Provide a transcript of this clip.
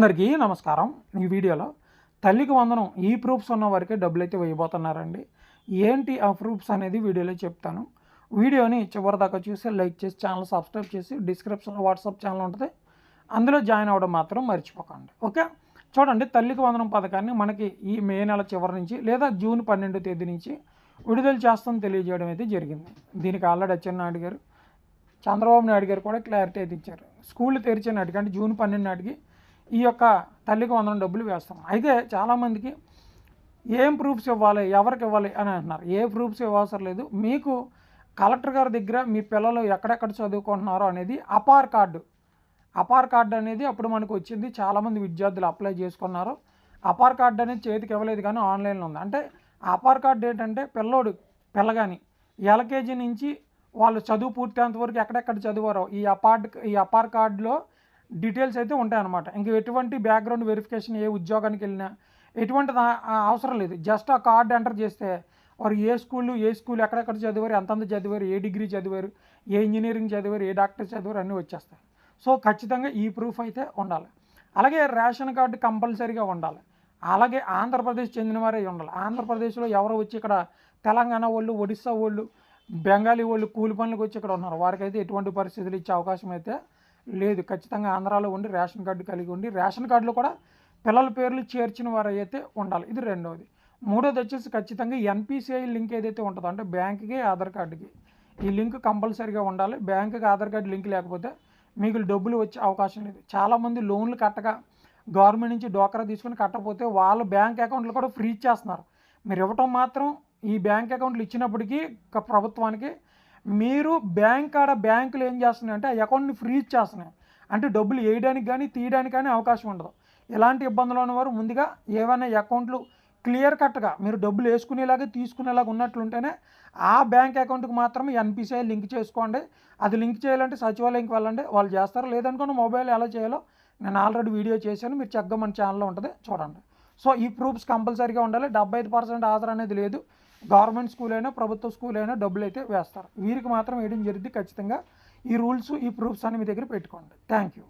అందరికీ నమస్కారం. ఈ వీడియోలో తల్లికి వందనం ఈ ప్రూఫ్స్ ఉన్న వారికి డబ్బులు అయితే వేయబోతున్నారండి. ఏంటి ఆ ప్రూఫ్స్ అనేది వీడియోలో చెప్తాను. వీడియోని చివరి దాకా చూసి లైక్ చేసి ఛానల్ సబ్స్క్రైబ్ చేసి డిస్క్రిప్షన్లో వాట్సాప్ ఛానల్ ఉంటుంది. అందులో జాయిన్ అవ్వడం మాత్రం మర్చిపోకండి. ఓకే? చూడండి తల్లికి వందనం పథకాన్ని మనకి ఈ మే నెల చివరి నుంచి లేదా జూన్ పన్నెండో తేదీ నుంచి విడుదల చేస్తామని తెలియజేయడం అయితే జరిగింది. దీనికి ఆల్రెడీ అచ్చెన్నాయుడు గారు చంద్రబాబు నాయుడు గారు కూడా క్లారిటీ అయితే ఇచ్చారు. స్కూల్ తెరిచే నాటికి అంటే జూన్ పన్నెండు నాటికి ఈ యొక్క తల్లికి వందనం డబ్బులు వేస్తాం. అయితే చాలామందికి ఏం ప్రూఫ్స్ ఇవ్వాలి ఎవరికి ఇవ్వాలి అని అంటున్నారు. ఏ ప్రూఫ్స్ ఇవ్వవసరం లేదు. మీకు కలెక్టర్ గారి దగ్గర మీ పిల్లలు ఎక్కడెక్కడ చదువుకుంటున్నారో అనేది అపార్ కార్డు. అపార్ కార్డు అనేది అప్పుడు మనకు వచ్చింది. చాలామంది విద్యార్థులు అప్లై చేసుకున్నారు. అపార్ కార్డు అనేది చేతికి ఇవ్వలేదు కానీ ఆన్లైన్లో ఉంది. అంటే అపార్ కార్డు ఏంటంటే పిల్లోడు పిల్లగాని ఎల్కేజీ నుంచి వాళ్ళు చదువు పూర్తయ్యేంత వరకు ఎక్కడెక్కడ చదివారో ఈ అపార్ట్ ఈ అపార్ కార్డులో డీటెయిల్స్ అయితే ఉంటాయన్నమాట. ఇంక ఎటువంటి బ్యాక్గ్రౌండ్ వెరిఫికేషన్ ఏ ఉద్యోగానికి వెళ్ళినా ఎటువంటి అవసరం లేదు. జస్ట్ ఆ కార్డు ఎంటర్ చేస్తే వారు ఏ స్కూల్ ఏ స్కూల్ ఎక్కడెక్కడ చదివారు ఎంతంత చదివారు ఏ డిగ్రీ చదివారు ఏ ఇంజనీరింగ్ చదివారు ఏ డాక్టర్ చదివారు అన్నీ వచ్చేస్తాయి. సో ఖచ్చితంగా ఈ ప్రూఫ్ అయితే ఉండాలి. అలాగే రేషన్ కార్డు కంపల్సరీగా ఉండాలి. అలాగే ఆంధ్రప్రదేశ్ చెందిన వారే ఉండాలి. ఆంధ్రప్రదేశ్లో ఎవరు వచ్చి ఇక్కడ తెలంగాణ వాళ్ళు ఒడిస్సా వాళ్ళు బెంగాలీ వాళ్ళు కూలి పనులకు వచ్చి ఇక్కడ ఉన్నారు. వారికైతే ఎటువంటి పరిస్థితులు ఇచ్చే అవకాశం అయితే లేదు. ఖచ్చితంగా ఆంధ్రాలో ఉండి రేషన్ కార్డు కలిగి ఉండి రేషన్ కార్డులో కూడా పిల్లల పేర్లు చేర్చిన వారు అయితే ఉండాలి. ఇది రెండవది. మూడోది వచ్చేసి ఖచ్చితంగా ఎన్పిసిఐ లింక్ ఏదైతే ఉంటుందో అంటే బ్యాంక్కి ఆధార్ కార్డుకి ఈ లింక్ కంపల్సరీగా ఉండాలి. బ్యాంకుకి ఆధార్ కార్డు లింక్ లేకపోతే మీకు డబ్బులు వచ్చే అవకాశం లేదు. చాలామంది లోన్లు కట్టగా గవర్నమెంట్ నుంచి డోకరా తీసుకొని కట్టకపోతే వాళ్ళ బ్యాంక్ అకౌంట్లు కూడా ఫ్రీ చేస్తున్నారు. మీరు ఇవ్వటం మాత్రం ఈ బ్యాంక్ అకౌంట్లు ఇచ్చినప్పటికీ ప్రభుత్వానికి మీరు బ్యాంక్ కాడ బ్యాంకులు ఏం చేస్తున్నాయి అంటే ఆ అకౌంట్ని ఫ్రీజ్ చేస్తున్నాయి. అంటే డబ్బులు వేయడానికి కానీ తీయడానికి కానీ అవకాశం ఉండదు. ఎలాంటి ఇబ్బందులు ఉన్నవారు ముందుగా ఏవైనా అకౌంట్లు క్లియర్ కట్గా మీరు డబ్బులు వేసుకునేలాగా తీసుకునేలాగా ఉన్నట్లుంటేనే ఆ బ్యాంక్ అకౌంట్కి మాత్రమే ఎన్పిసిఐ లింక్ చేసుకోండి. అది లింక్ చేయాలంటే సచివాలయంకి వెళ్ళండి. వాళ్ళు చేస్తారు లేదనుకోండి మొబైల్ ఎలా చేయాలో నేను ఆల్రెడీ వీడియో చేశాను. మీరు చక్కగా మన ఛానల్లో ఉంటుంది. చూడండి. సో ఈ ప్రూఫ్స్ కంపల్సరీగా ఉండాలి. డెబ్బై ఐదు పర్సెంట్ ఆధార్ అనేది లేదు. గవర్నమెంట్ స్కూల్ అయినా ప్రభుత్వ స్కూల్ అయినా డబ్బులు అయితే వేస్తారు. వీరికి మాత్రం వేయడం జరిగింది ఖచ్చితంగా ఈ రూల్స్ ఈ ప్రూఫ్స్ అని మీ దగ్గర పెట్టుకోండి. Thank you